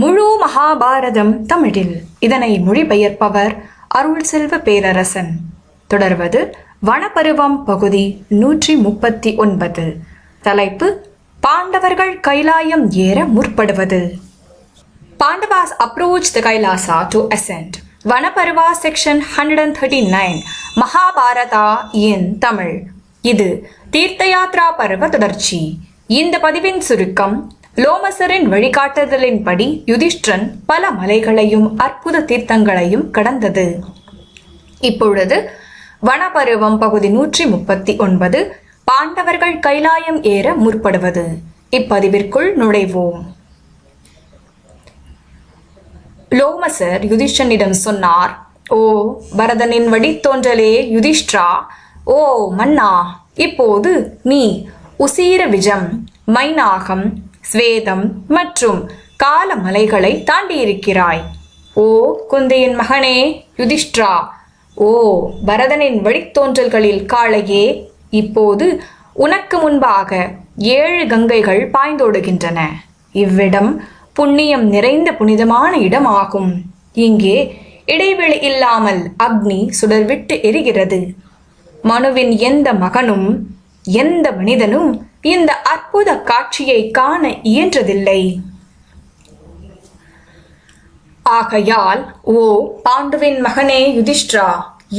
முழு மகாபாரதம் தமிழில். இதனை மொழிபெயர்ப்பவர் அருள் செல்வ பேரரசன். தொடர்வது வனப்பருவம் பகுதி நூற்றி முப்பத்தி ஒன்பது. தலைப்பு பாண்டவர்கள் கைலாயம் ஏற முற்படுவது. Pandavas approach the Kailasa to ascent Vanaparva section hundred and thirty nine Mahabharata in Tamil. இது தீர்த்த யாத்ரா பருவ தொடர்ச்சி. இந்த பதிவின் சுருக்கம் லோமசரின் வழிகாட்டுதலின்படி யுதிஷ்டிரன் பல மலைகளையும் அற்புத தீர்த்தங்களையும் கடந்தது. இப்பொழுது வனபருவம் பகுதி நூற்றி முப்பத்தி ஒன்பது பாண்டவர்கள் கைலாயம் ஏற முற்படுவது. இப்பதிவிற்குள் நுழைவோம். லோமசர் யுதிஷ்டனிடம் சொன்னார் ஓ பரதனின் வழித்தோன்றலே யுதிஷ்டிரா! ஓ மன்னா! இப்போது நீ உசீர விஜம் மைனாகம் ஸ்வேதம் மற்றும் கால மலைகளை தாண்டியிருக்கிறாய். ஓ குந்தையின் மகனே யுதிஷ்டிரா ஓ பரதனின் வழித்தோன்றல்களில் காளையே இப்போது உனக்கு முன்பாக ஏழு கங்கைகள் பாய்ந்தோடுகின்றன. இவ்விடம் புண்ணியம் நிறைந்த புனிதமான இடமாகும். இங்கே இடைவெளி இல்லாமல் அக்னி சுடர்விட்டு எரிகிறது. மனுவின் எந்த மகனும் எந்த மனிதனும் இந்த அற்புத காட்சியை காண இயன்றதில்லை. ஆகையால் ஓ பாண்டுவின் மகனே யுதிஷ்டிரா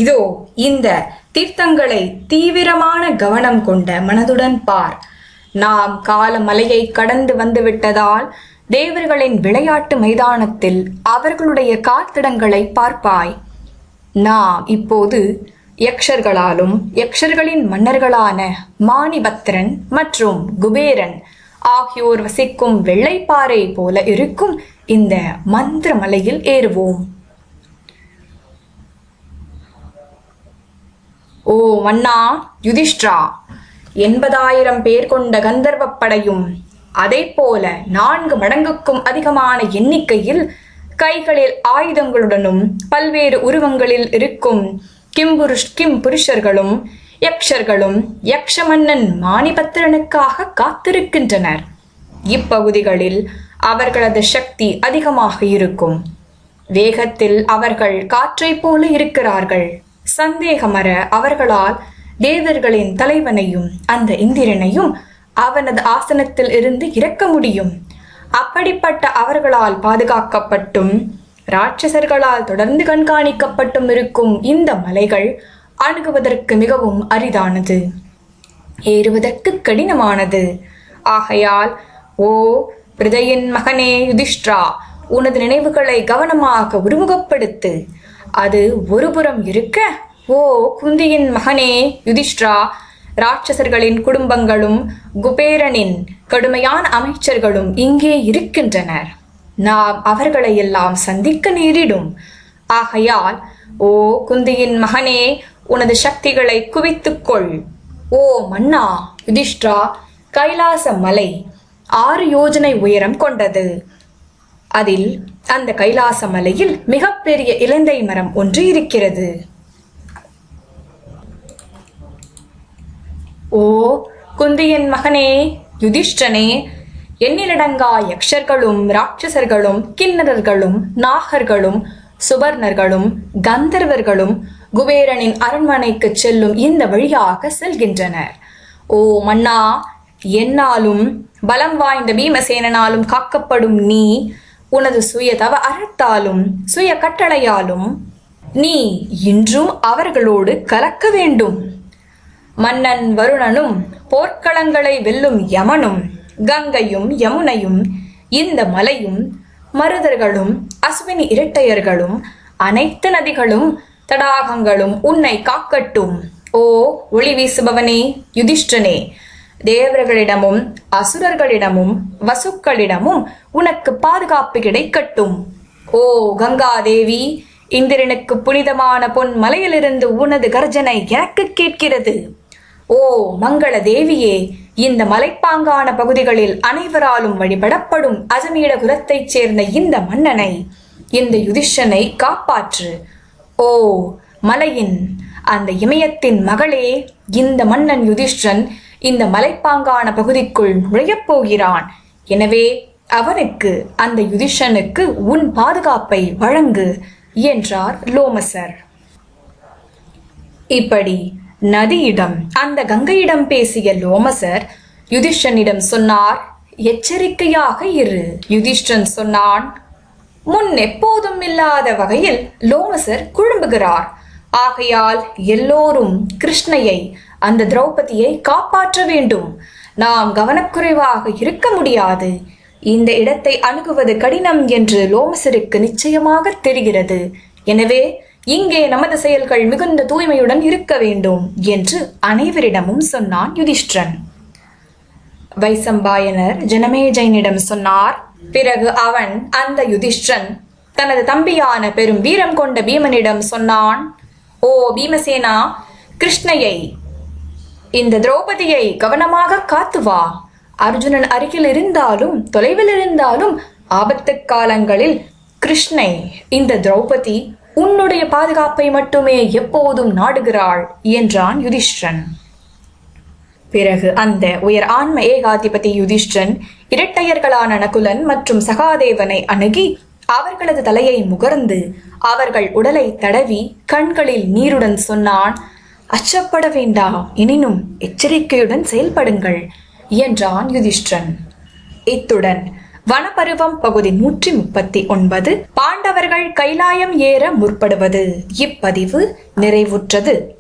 இதோ இந்த தீர்த்தங்களை தீவிரமான கவனம் கொண்ட மனதுடன் பார். நாம் காலமலையை கடந்து வந்துவிட்டதால் தேவர்களின் விளையாட்டு மைதானத்தில் அவர்களுடைய காத்திடங்களை பார்ப்பாய். நாம் இப்போது யக்ஷர்களாலும் யக்ஷர்களின் மன்னர்களான மாணிபத்ரன் மற்றும் குபேரன் ஆகியோர் வசிக்கும் வெள்ளைப்பாறை போல இருக்கும் இந்த மந்திர மலையில் ஏறுவோம். ஓ மன்னா யுதிஷ்டிரா எண்பதாயிரம் பேர் கொண்ட கந்தர்வ படையும் அதே போல நான்கு மடங்குக்கும் அதிகமான எண்ணிக்கையில் கைகளில் ஆயுதங்களுடனும் பல்வேறு உருவங்களில் இருக்கும் கிம்புருஷ் கிம் புருஷர்களும் யக்ஷர்களும் யக்ஷ மன்னன் மாணிபத்திரனுக்காக காத்திருக்கின்றனர். இப்பகுதிகளில் அவர்களது சக்தி அதிகமாக இருக்கும். வேகத்தில் அவர்கள் காற்றைப் போல இருக்கிறார்கள். சந்தேகமற அவர்களால் தேவர்களின் தலைவனையும் அந்த இந்திரனையும் அவனது ஆசனத்தில் இருந்து இறக்க முடியும். அப்படிப்பட்ட அவர்களால் பாதுகாக்கப்பட்டும் ராட்சசர்களால் தொடர்ந்து கண்காணிக்கப்பட்டும் இருக்கும் இந்த மலைகள் அணுகுவதற்கு மிகவும் அரிதானது. ஏறுவதற்கு கடினமானது. ஆகையால் ஓ பிரதையின் மகனே யுதிஷ்டிரா உனது நினைவுகளை கவனமாக உருமுகப்படுத்து அது ஒருபுறம் இருக்க? ஓ குந்தியின் மகனே யுதிஷ்டிரா ராட்சசர்களின் குடும்பங்களும் குபேரனின் கடுமையான அமைச்சர்களும் இங்கே இருக்கின்றனர். நாம் அவர்களை எல்லாம் சந்திக்க நேரிடும். ஆகையால் ஓ குந்தியின் மகனே உனது சக்திகளை குவித்துக்கொள் ஓ மன்னா யுதிஷ்டிரா கைலாச மலை ஆறு யோஜனை உயரம் கொண்டது. அதில் அந்த கைலாச மலையில் மிகப்பெரிய இலந்தை மரம் ஒன்று இருக்கிறது. ஓ குந்தியின் மகனே யுதிஷ்டனே எண்ணிலடங்கா யக்ஷர்களும் ராட்சசர்களும் கிண்ணறர்களும் நாகர்களும் சுபர்ணர்களும் கந்தர்வர்களும் குபேரனின் அரண்மனைக்கு செல்லும் இந்த வழியாக செல்கின்றனர். ஓ மன்னா என்னாலும் பலம் வாய்ந்த பீமசேனனாலும் காக்கப்படும் நீ உனது சுய தவ அறத்தாலும் சுய கட்டளையாலும் நீ இன்றும் அவர்களோடு கலக்க வேண்டும். மன்னன் வருணனும் போர்க்களங்களை வெல்லும் யமனும் கங்கையும் யமுனையும் இந்த மலையும் மருதர்களும் அஸ்வினி இரட்டையர்களும் அனைத்து நதிகளும் தடாகங்களும் உன்னை காக்கட்டும். ஓ ஒளி வீசுபவனே யுதிஷ்டனே தேவர்களிடமும் அசுரர்களிடமும் வசுக்களிடமும் உனக்கு பாதுகாப்பு கிடைக்கட்டும். ஓ கங்கா தேவி இந்திரனுக்கு புனிதமான பொன் மலையிலிருந்து உனது கர்ஜனை எனக்கு கேட்கிறது. ஓ மங்கள தேவியே இந்த மலைப்பாங்கான பகுதிகளில் அனைவராலும் வழிபடப்படும் அஜமீட குலத்தைச் சேர்ந்த இந்த மன்னனை இந்த யுதிஷனை காப்பாற்று. ஓ மலையின் அந்த இமயத்தின் மகளே இந்த மன்னன் யுதிஷ்டன் இந்த மலைப்பாங்கான பகுதிக்குள் நுழையப் போகிறான். எனவே அவனுக்கு அந்த யுதிஷனுக்கு உன் பாதுகாப்பை வழங்கு என்றார் லோமசர். இப்படி நதியிடம் அந்த கங்கையிடம் பேசிய லோமசர் யுதிஷ்டனிடம் சொன்னார் எச்சரிக்கையாக இரு. யுதிஷ்டன் சொன்னான் முன் எப்போதும் இல்லாத வகையில் லோமசர் குழும்புகிறார். ஆகையால் எல்லோரும் கிருஷ்ணையை அந்த திரௌபதியை காப்பாற்ற வேண்டும். நாம் கவனக்குறைவாக இருக்க முடியாது. இந்த இடத்தை அணுகுவது கடினம் என்று லோமசருக்கு நிச்சயமாக தெரிகிறது. எனவே இங்கே நமது செயல்கள் மிகுந்த தூய்மையுடன் இருக்க வேண்டும் என்று அனைவரிடமும் சொன்னான் யுதிஷ்டிரன். வைசம்பாயனர் ஜனமேஜயனிடம் சொன்னார் பிறகு அவன் அந்த யுதிஷ்டிரன் தனது தம்பியான பெரும் வீரம் கொண்ட பீமனிடம் சொன்னான் ஓ பீமசேனா கிருஷ்ணையை இந்த திரௌபதியை கவனமாக காத்து வா. அர்ஜுனன் அருகில் இருந்தாலும் தொலைவில் இருந்தாலும் ஆபத்து காலங்களில் கிருஷ்ணை இந்த திரௌபதி உன்னுடைய பாதுகாப்பை மட்டுமே எப்போதும் நாடுகிறாள் என்றான் யுதிஷ்டிரன். பிறகு அந்த உயர் ஆன்ம ஏகாதிபதி யுதிஷ்டன் இரட்டையர்களான நகுலன் மற்றும் சகாதேவனை அணுகி அவர்களது தலையை முகர்ந்து அவர்கள் உடலை தடவி கண்களில் நீருடன் சொன்னான் அச்சப்பட வேண்டாம் எனினும் எச்சரிக்கையுடன் செயல்படுங்கள் என்றான் யுதிஷ்டன் இத்துடன் வனபருவம் பகுதி நூற்றி முப்பத்தி ஒன்பது. பாண்டவர்கள் கைலாயம் ஏற முற்படுவது. இப்பதிவு நிறைவுற்றது.